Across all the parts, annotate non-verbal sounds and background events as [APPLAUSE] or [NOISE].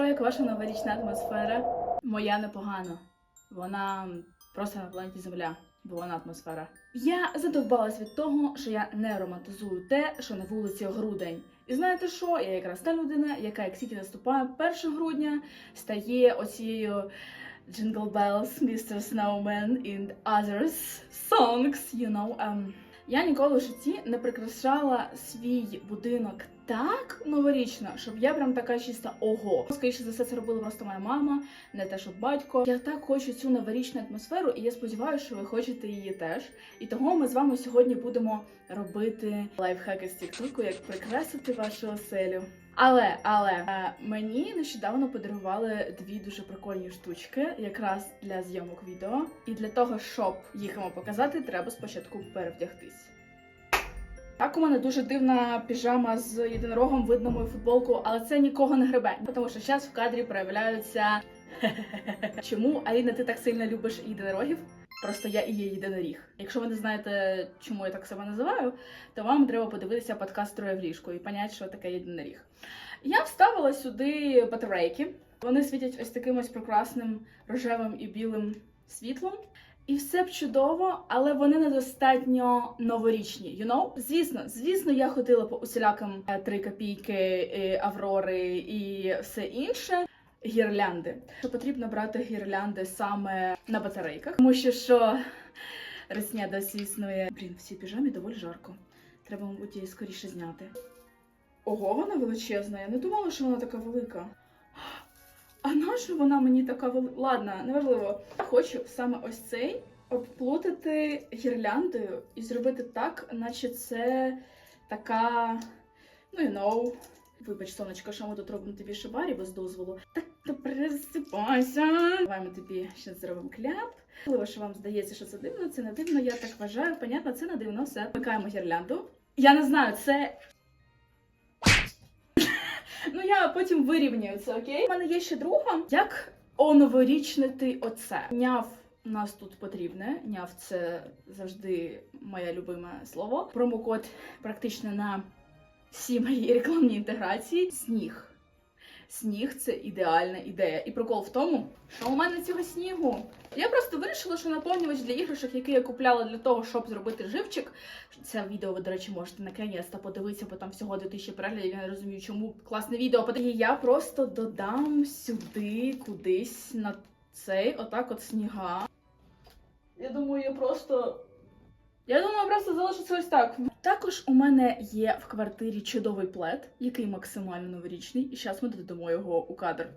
Що як ваша новорічна атмосфера? Моя непогана. Вона просто на планеті Земля. Бо вона атмосфера. Я задовбалась від того, що я не романтизую те, що на вулиці грудень. І знаєте що? Я якраз та людина, яка як тільки наступає 1 грудня, стає оцією Jingle Bells, Mr. Snowman and others songs, you know. ем. Я ніколи в житті не прикрашала свій будинок так новорічно, щоб я прям така чиста ого. Скоріше за все, це робила просто моя мама, не те, що батько. Я так хочу цю новорічну атмосферу, і я сподіваюся, що ви хочете її теж. І того ми з вами сьогодні будемо робити лайфхаки з тіктоку, як прикрасити вашу оселю. Але, але е, мені нещодавно подарували дві дуже прикольні штучки, якраз для зйомок відео. І для того, щоб їх вам показати, треба спочатку перевдягтись. Так, у мене дуже дивна піжама з єдинорогом, видно мою футболку, але це нікого не гребе, тому що зараз в кадрі проявляються. [LAUGHS] Чому Аліна, ти так сильно любиш єдинорогів? Просто я і є єдиноріг. Якщо ви не знаєте, чому я так себе називаю, то вам треба подивитися подкаст «Троє в ліжку і поняти, що таке єдиноріг. Я вставила сюди батарейки. Вони світять ось таким ось прекрасним рожевим і білим світлом. І все б чудово, але вони недостатньо новорічні. You know? Звісно, звісно, я ходила по усіляким е, три копійки, е, аврори і все інше. Гірлянди. Що потрібно брати гірлянди саме на батарейках, тому що що ресня досі існує. Блін, в піжамі доволі жарко. Треба, мабуть, її скоріше зняти. Ого, вона величезна. Я не думала, що вона така велика. А нащо вона мені така велика? Ладно, неважливо. Хочу саме ось цей обплутати гірляндою і зробити так, наче це така, ну you know, Вибач, сонечко, що ми тут робимо тобі шибарі без дозволу. Так то присипайся. Давай ми тобі ще зробимо кляп. Можливо, що вам здається, що це дивно, це не дивно, я так вважаю. Понятно, це не дивно, все. Вмикаємо гірлянду. Я не знаю, це. Я потім вирівнюються, окей? У мене є ще друга. Як оноворічнити оце? Няв нас тут потрібне. Няв це завжди моє любиме слово. Промокод практично на всі мої рекламні інтеграції. Сніг. Сніг це ідеальна ідея. І прикол в тому, що у мене цього снігу. Я просто вирішила, що наповнювач для іграшок, який я купляла для того, щоб зробити живчик. Це відео ви, до речі, можете наконець-то подивитися, бо там всього 2000 переглядів. Я не розумію, чому класне відео. І я просто додам сюди кудись на цей отак от сніга. Я думаю, я просто. Я думаю, просто залишиться ось так. Також у мене є в квартирі чудовий плед, який максимально новорічний, і зараз ми додамо його у кадр.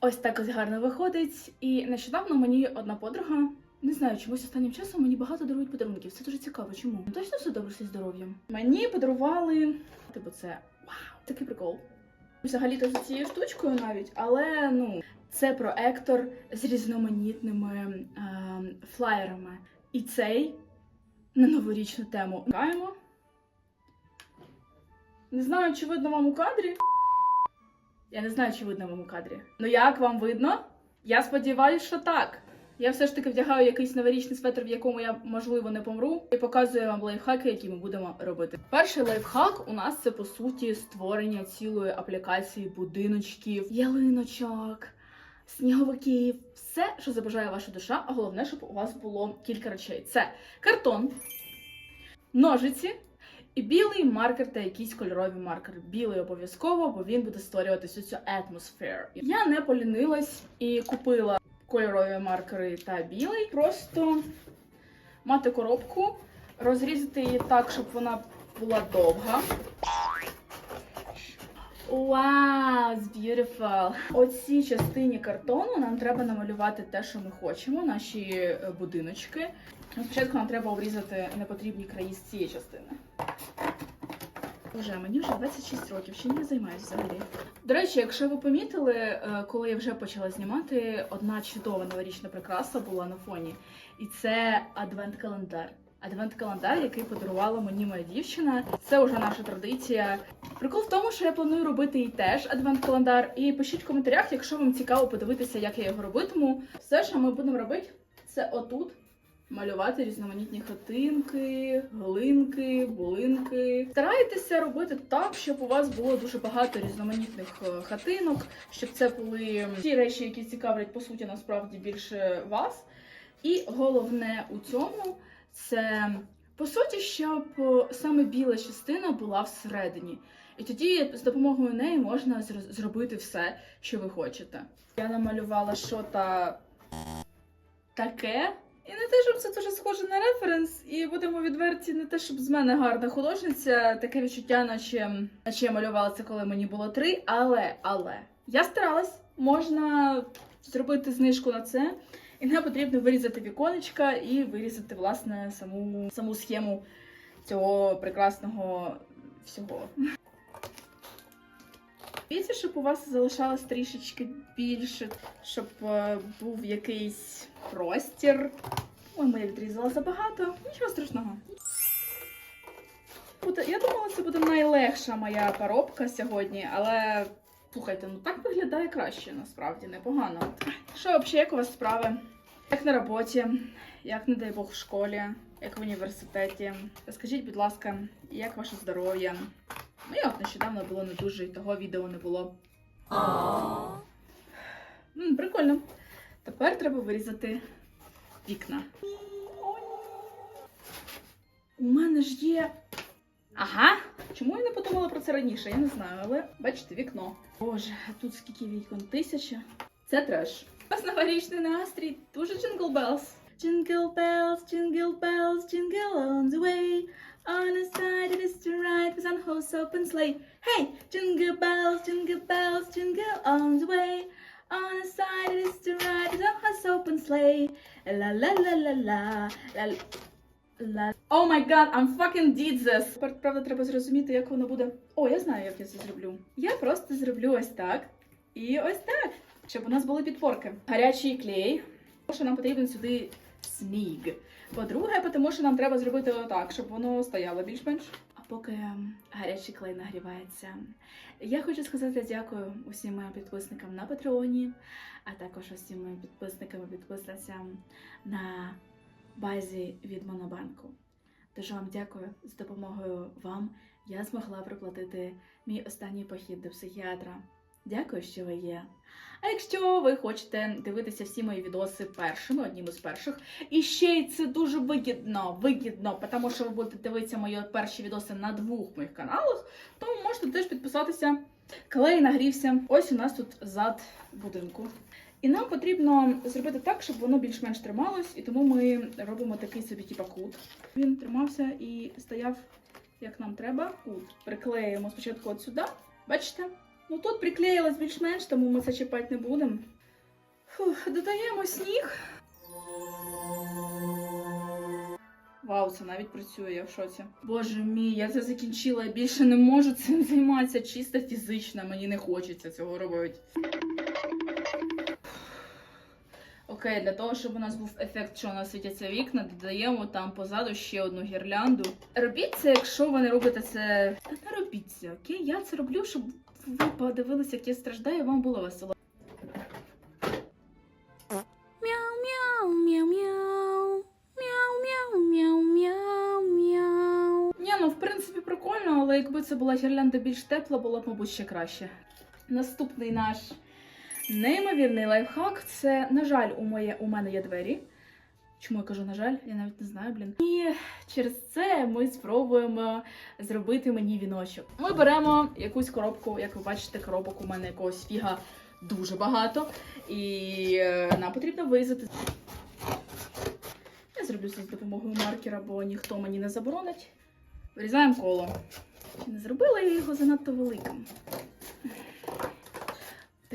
Ось так ось гарно виходить. І нещодавно мені одна подруга. Не знаю, чомусь останнім часом мені багато дарують подарунків. Це дуже цікаво. Чому? Точно все добре зі здоров'ям. Мені подарували, типу, це вау, такий прикол. Взагалі-то за цією штучкою навіть, але ну це проектор з різноманітними е, флаєрами. І цей на новорічну тему. Граємо. Не знаю, чи видно вам у кадрі. Я не знаю, чи видно вам у кадрі. Ну як вам видно? Я сподіваюся, що так. Я все ж таки вдягаю якийсь новорічний светр, в якому я можливо не помру, і показую вам лайфхаки, які ми будемо робити. Перший лайфхак у нас це по суті створення цілої аплікації будиночків, ялиночок, сніговиків, все, що забажає ваша душа. А головне, щоб у вас було кілька речей: це картон, ножиці. І білий маркер та якісь кольорові маркери. Білий обов'язково, бо він буде створювати всю цю атмосферу. Я не полінилась і купила кольорові маркери та білий. Просто мати коробку, розрізати її так, щоб вона була довга. Вау, it's beautiful! Оцій частині картону нам треба намалювати те, що ми хочемо, наші е, будиночки. Спочатку нам треба обрізати непотрібні краї з цієї частини. Боже, мені вже 26 років, чим я займаюся взагалі. До речі, якщо ви помітили, е, коли я вже почала знімати, одна чудова новорічна прикраса була на фоні. І це адвент-календар. Адвент-календар, який подарувала мені моя дівчина. Це вже наша традиція. Прикол в тому, що я планую робити і теж адвент-календар. І пишіть в коментарях, якщо вам цікаво подивитися, як я його робитиму. Все, що ми будемо робити, це отут малювати різноманітні хатинки, глинки, булинки. Старайтеся робити так, щоб у вас було дуже багато різноманітних е, хатинок, щоб це були ті речі, які цікавлять по суті насправді більше вас. І головне у цьому це по суті, щоб саме біла частина була всередині. І тоді з допомогою неї можна зробити все, що ви хочете. Я намалювала що та таке. І не те, щоб це дуже схоже на референс, і будемо відверті, не те, щоб з мене гарна художниця, таке відчуття, наче, наче я малювала це, коли мені було три. Але, але я старалась, можна зробити знижку на це. І нам потрібно вирізати віконечка і вирізати, власне, саму, саму схему цього прекрасного всього. Дивіться, щоб у вас залишалось трішечки більше, щоб е, був якийсь простір. Ой, моя відрізала забагато. Нічого страшного. Я думала, це буде найлегша моя коробка сьогодні, але слухайте, ну так виглядає краще, насправді непогано. Що взагалі, як у вас справи? Як на роботі, як, не дай Бог, в школі, як в університеті? Скажіть, будь ласка, як ваше здоров'я? Ну, я от нещодавно було не дуже, і того відео не було. М, прикольно. Тепер треба вирізати вікна. У мене ж є. Ага. Чому я не подумала про це раніше? Я не знаю, але бачите, вікно. Боже, тут скільки вікон? Тисяча. Це нас новорічний настрій. Дуже. Jingle bells, jingle bells, jingle the sleigh. Hey, jingle bells, jingle bells, jingle on the way. On a side it is to ride with la. Oh my god, I'm fucking did this! Тепер, правда, треба зрозуміти, як воно буде. О, я знаю, як я це зроблю. Я просто зроблю ось так. І ось так. Щоб у нас були підпорки. Гарячий клей. Що нам потрібен сюди сніг. По-друге, тому що нам треба зробити отак, щоб воно стояло більш-менш. А поки гарячий клей нагрівається, я хочу сказати дякую усім моїм підписникам на Патреоні, а також усім моїм підписникам і підписницям на базі від Монобанку. Дуже вам дякую з допомогою вам. Я змогла проплатити мій останній похід до психіатра. Дякую, що ви є. А якщо ви хочете дивитися всі мої відоси першими, одним із перших, і ще й це дуже вигідно, вигідно, тому що ви будете дивитися мої перші відоси на двох моїх каналах, то можете теж підписатися. Клей нагрівся. Ось у нас тут зад будинку. І нам потрібно зробити так, щоб воно більш-менш трималось, і тому ми робимо такий собі типа кут. Він тримався і стояв як нам треба. Кут приклеїмо спочатку от сюди. Бачите? Ну тут приклеїлось більш-менш, тому ми це чіпати не будемо. Фух, додаємо сніг. Вау, це навіть працює, я в шоці. Боже мій, я це закінчила, я більше не можу цим займатися чисто фізично, мені не хочеться цього робити. Окей, для того, щоб у нас був ефект, що у нас світяться вікна, додаємо там позаду ще одну гірлянду. Робіть це, якщо ви не робите це. Та не робіть це, окей? Я це роблю, щоб ви подивилися, як я страждаю, і вам було весело. Але якби це була гірлянда більш тепла, було б, мабуть, ще краще. Наступний наш неймовірний лайфхак це, на жаль, у, моє, у мене є двері. Чому я кажу, на жаль, я навіть не знаю, блін. І через це ми спробуємо зробити мені віночок. Ми беремо якусь коробку, як ви бачите, коробок у мене якогось фіга дуже багато. І е, нам потрібно вирізати. Я зроблю це з допомогою маркера, бо ніхто мені не заборонить. Вирізаємо коло. Чи не зробила я його занадто великим?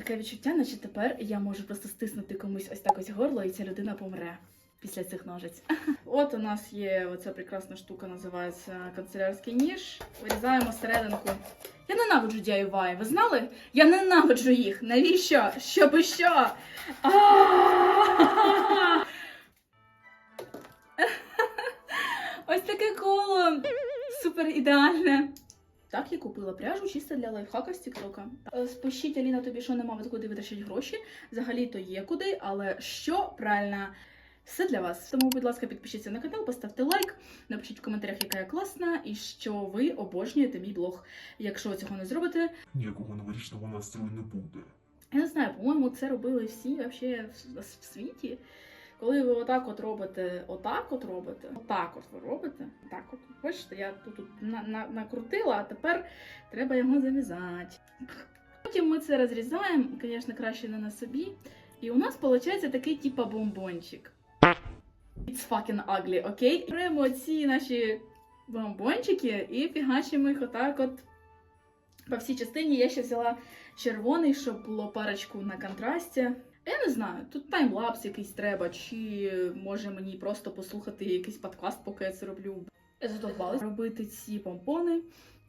Таке відчуття, наче тепер я можу просто стиснути комусь ось так ось горло, і ця людина помре після цих ножиць. [LAUGHS] От у нас є оця прекрасна штука, називається канцелярський ніж. Вирізаємо серединку. Я ненавиджу DIY, ви знали? Я ненавиджу їх. Навіщо? Щоби що? [LAUGHS] Ось таке коло. Супер ідеальне. Так, я купила пряжу чисто для лайфхака з Тіктока. Е, Спишіть, Аліна, тобі що нема куди витрачати гроші. Взагалі то є куди, але що правильно? Все для вас. Тому, будь ласка, підпишіться на канал, поставте лайк, напишіть в коментарях, яка я класна, і що ви обожнюєте мій блог. Якщо ви цього не зробите, Ніякого новорічного настрою не буде. я не знаю, по-моєму, це робили всі вообще в світі. Коли ви отак от робите, отак от робите, отак от ви робите, так от. Бачите, я тут, тут на, на, накрутила, а тепер треба його зав'язати. Потім ми це розрізаємо, звісно, краще не на собі. І у нас виходить такий типа бомбончик. It's fucking ugly, окей? Беремо ці наші бомбончики і фігачимо їх отак от по всій частині. Я ще взяла червоний, щоб було парочку на контрасті. Я не знаю, тут таймлапс якийсь треба, чи може мені просто послухати якийсь подкаст, поки я це роблю. Я робити ці помпони,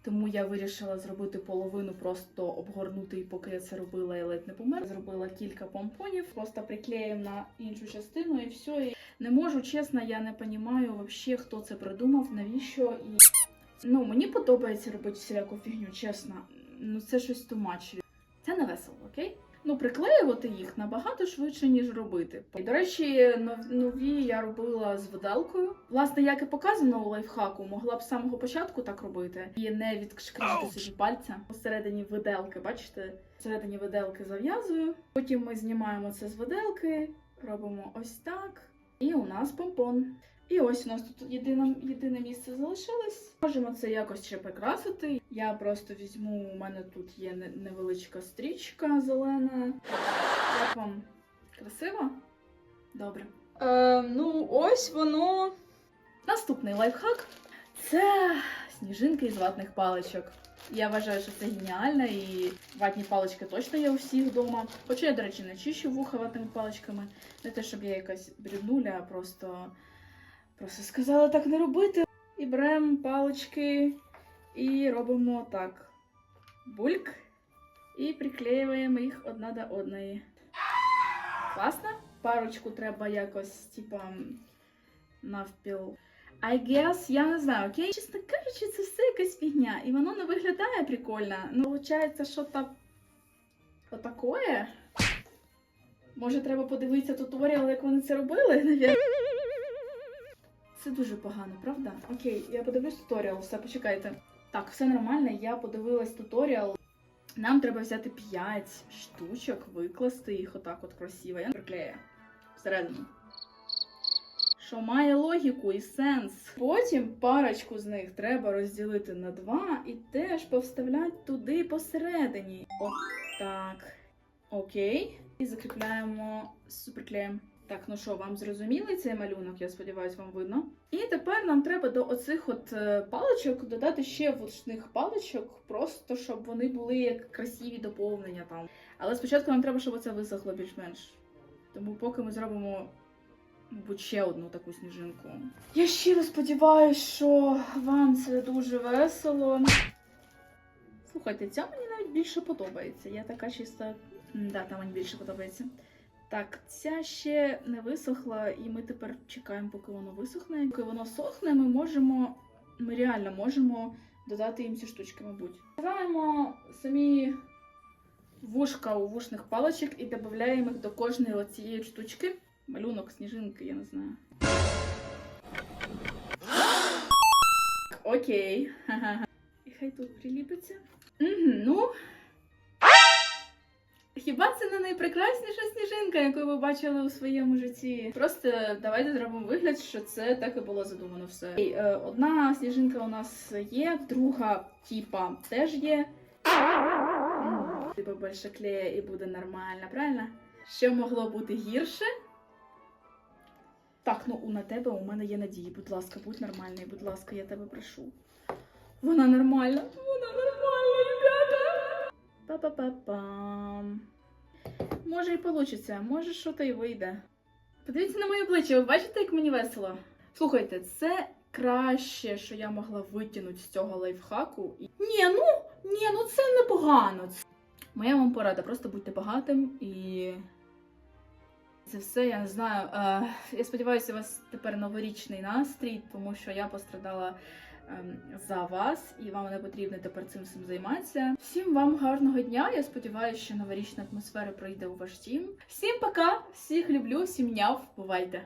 тому я вирішила зробити половину, просто обгорнути, поки я це робила, я ледь не помер. Зробила кілька помпонів, просто приклеїмо на іншу частину і все. І не можу, чесно, я не розумію взагалі, хто це придумав, навіщо і. Ну, мені подобається робити всіляку фігню, чесно. Ну це щось тумач. Це не весело, окей? Ну, приклеювати їх набагато швидше, ніж робити. І, до речі, нові я робила з виделкою. Власне, як і показано у лайфхаку, могла б з самого початку так робити і не відшкребти собі пальця. Посередині виделки, бачите, всередині виделки зав'язую. Потім ми знімаємо це з виделки, робимо ось так. І у нас помпон. І ось у нас тут єдине, єдине місце залишилось. Можемо це якось ще прикрасити. Я просто візьму, у мене тут є невеличка стрічка зелена. Як вам красиво? Добре. Е, ну, ось воно. Наступний лайфхак це сніжинки із ватних паличок. Я вважаю, що це геніально, і ватні палички точно є у всіх вдома. Хоча я, до речі, не чищу вуха ватними паличками. Не те, щоб я якась брюднуля, а просто, просто сказала так не робити. І беремо палички і робимо так. Бульк. І приклеюємо їх одна до одної. Класно? Парочку треба якось, типа, навпіл. I guess, я не знаю, окей? Чесно кажучи, це все якась фігня. І воно не виглядає прикольно. Ну, виходить, що то отакое. Може, треба подивитися туторіал, як вони це робили, навіть. Це дуже погано, правда? Окей, я подивлюсь туторіал, все, почекайте. Так, все нормально, я подивилась туторіал. Нам треба взяти 5 штучок, викласти їх отак от красиво. Я приклею всередину. Що має логіку і сенс. Потім парочку з них треба розділити на два і теж повставляти туди посередині. От так. Окей. І закріпляємо суперклеєм. Так, ну що, вам зрозумілий цей малюнок? Я сподіваюся, вам видно. І тепер нам треба до оцих от е, паличок додати ще вушних паличок, просто щоб вони були як красиві доповнення там. Але спочатку нам треба, щоб це висохло більш-менш. Тому поки ми зробимо, мабуть, ще одну таку сніжинку. Я щиро сподіваюся, що вам це дуже весело. Слухайте, ця мені навіть більше подобається. Я така чиста. Да, та мені більше подобається. Так, ця ще не висохла, і ми тепер чекаємо, поки воно висохне. Поки воно сохне, ми можемо. Ми реально можемо додати їм ці штучки, мабуть. Збираємо самі вушка у вушних паличок і додаємо їх до кожної оцієї штучки. Малюнок, сніжинки, я не знаю. [GASPS] Окей. [LAUGHS] І хай тут приліпиться. Угу, ну. Хіба це не найпрекрасніша сніжинка, яку ви бачили у своєму житті? Просто давайте зробимо вигляд, що це так і було задумано все. І, е, одна сніжинка у нас є, друга типа теж є. Типа більше клея і буде нормально, правильно? Що могло бути гірше? Так, ну на тебе у мене є надії. Будь ласка, будь нормальний, будь ласка, я тебе прошу. Вона нормальна. Вона нормальна. Па-па-па-пам. Може і получиться, може що то й вийде. Подивіться на моє обличчя, ви бачите, як мені весело? Слухайте, це краще, що я могла витягнути з цього лайфхаку. Ні, ну, ні, ну це непогано. Моя вам порада, просто будьте багатим і. Це все, я не знаю. Е, я сподіваюся, у вас тепер новорічний настрій, тому що я пострадала за вас, і вам не потрібно тепер цим всім займатися. Всім вам гарного дня. Я сподіваюся, що новорічна атмосфера пройде у ваш дім. Всім пока, всіх люблю, всім няв, бувайте!